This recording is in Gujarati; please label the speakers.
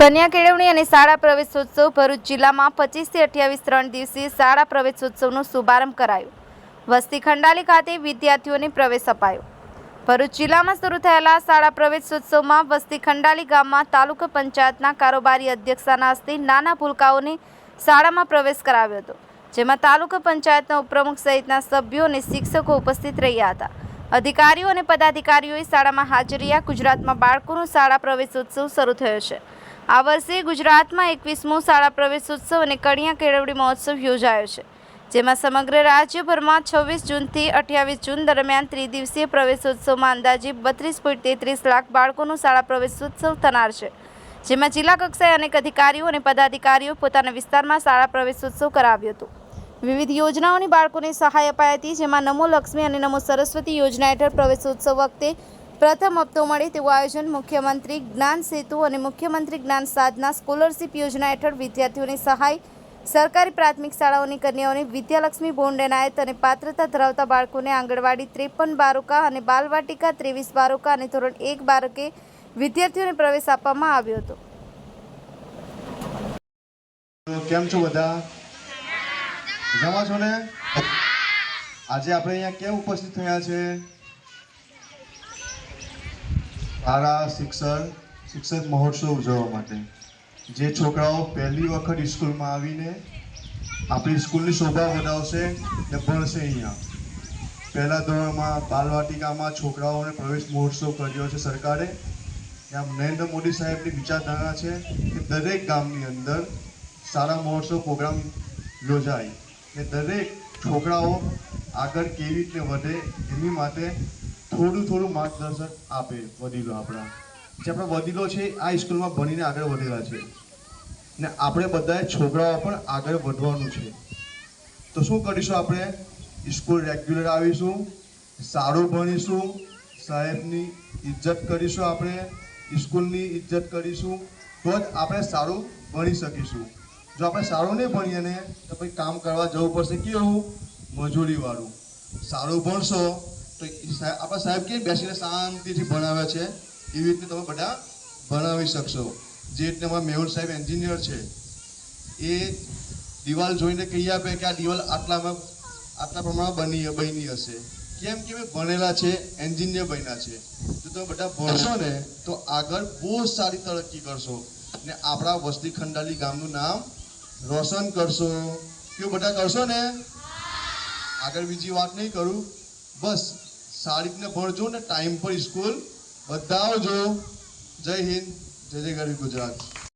Speaker 1: કન્યા કેળવણી અને શાળા પ્રવેશોત્સવ ભરૂચ જિલ્લામાં પચીસથી અઠ્યાવીસ ત્રણ દિવસીય શાળા પ્રવેશોત્સવનો શુભારંભ કરાયો. વસ્તી ખંડાલી ખાતે વિદ્યાર્થીઓને પ્રવેશ અપાયો. ભરૂચ જિલ્લામાં શરૂ થયેલા શાળા પ્રવેશોત્સવમાં વસ્તી ખંડાલી ગામમાં તાલુકા પંચાયતના કારોબારી અધ્યક્ષાના હસ્તે નાના ભૂલકાઓને શાળામાં પ્રવેશ કરાવ્યો હતો, જેમાં તાલુકા પંચાયતના ઉપપ્રમુખ સહિતના સભ્યો અને શિક્ષકો ઉપસ્થિત રહ્યા હતા. અધિકારીઓ અને પદાધિકારીઓએ શાળામાં હાજરી આ ગુજરાતમાં બાળકોનો શાળા પ્રવેશોત્સવ શરૂ થયો છે. આ વર્ષે ગુજરાતમાં એકવીસમો શાળા પ્રવેશોત્સવ અને કણિયા કેળવણી મહોત્સવ યોજાયો છે, જેમાં સમગ્ર રાજ્યભરમાં છવ્વીસ જૂનથી અઠ્યાવીસ જૂન દરમિયાન ત્રિદિવસીય પ્રવેશોત્સવમાં અંદાજે બત્રીસ પોઈન્ટ તેત્રીસ લાખ બાળકોનો શાળા પ્રવેશોત્સવ થનાર છે, જેમાં જિલ્લા કક્ષાએ અનેક અધિકારીઓ અને પદાધિકારીઓ પોતાના વિસ્તારમાં શાળા પ્રવેશોત્સવ કરાવ્યો હતો. વિવિધ યોજનાઓની બાળકોને સહાય અપાઈ હતી, જેમાં નમો લક્ષ્મી અને નમો સરસ્વતી યોજના હેઠળ પ્રવેશોત્સવ વખતે પ્રથમ હપ્તો મળે તેવું આયોજન મુખ્યમંત્રી જ્ઞાન સેતુ અને મુખ્યમંત્રી જ્ઞાન સાધના સ્કોલરશીપ યોજના હેઠળ વિદ્યાર્થીઓની સહાય, સરકારી પ્રાથમિક શાળાઓની કન્યાઓને વિદ્યાલક્ષ્મી બોન્ડ એનાયત અને પાત્રતા ધરાવતા બાળકોને આંગણવાડી ત્રેપન બારોકા અને બાલવાટિકા ત્રેવીસ બારોકા અને ધોરણ એક બારકે વિદ્યાર્થીઓને પ્રવેશ આપવામાં આવ્યો હતો.
Speaker 2: કેમ છો બધા? મજામાં છો ને? આજે આપણે અહીંયા કેમ ઉપસ્થિત થયા છે? સારા શિક્ષણ, શિક્ષક મહોત્સવ ઉજવવા માટે. જે છોકરાઓ પહેલી વખત સ્કૂલમાં આવીને આપણી સ્કૂલની શોભા વધાવશે ને ભણશે અહીંયા. પહેલા ધોરણમાં બાલવાટિકામાં છોકરાઓને પ્રવેશ મહોત્સવ કર્યો છે સરકારે. ત્યાં નરેન્દ્ર મોદી સાહેબની વિચારધારણા છે કે દરેક ગામની અંદર સારા મહોત્સવ પ્રોગ્રામ યોજાય. ને દરેક છોકરાઓ આગળ કેવી રીતે વધે એની માટે થોડું થોડું માર્ગદર્શન આપે વડીલો આપણા. જે આપણા વડીલો છે, આ સ્કૂલમાં ભણીને આગળ વધેલા છે. ને આપણે બધાએ છોકરાઓ પણ આગળ વધવાનું છે. તો શું કરીશું આપણે? સ્કૂલ રેગ્યુલર આવીશું, સારું ભણીશું, સાહેબની ઇજ્જત કરીશું આપણે, સ્કૂલની ઇજ્જત કરીશું, તો જ આપણે સારું ભણી શકીશું. જો આપણે સારું નહીં ભણીએ ને, તો પછી કામ કરવા જવું પડશે કેવું? મજૂરીવાળું. સારું ભણશો તો આપણા સાહેબ કે બેસીને શાંતિથી ભણાવે છે. એવી રીતે તમે બધા ભણાવી શકશો. જે રીતે અમારા મેહુલ સાહેબ એન્જિનિયર છે, એ દિવાલ જોઈને કહી આપે કે આ દિવાલ આટલામાં આટલા પ્રમાણમાં બની બની હશે. કેમ કે અમે ભણેલા છે, એન્જિનિયર બન્યા છે. જો તમે બધા ભણશો ને, તો આગળ બહુ સારી તરક્કી કરશો. ને આપણા વસ્તી ખંડાલી ગામનું નામ રોશન કરશો. કેવું બધા કરશો ને? આગળ બીજી વાત નહીં કરું. બસ. સારી રીતને ભણજો ને ટાઈમ પર સ્કૂલ બધા જય હિન્દ. જય જય ગરીબ ગુજરાત.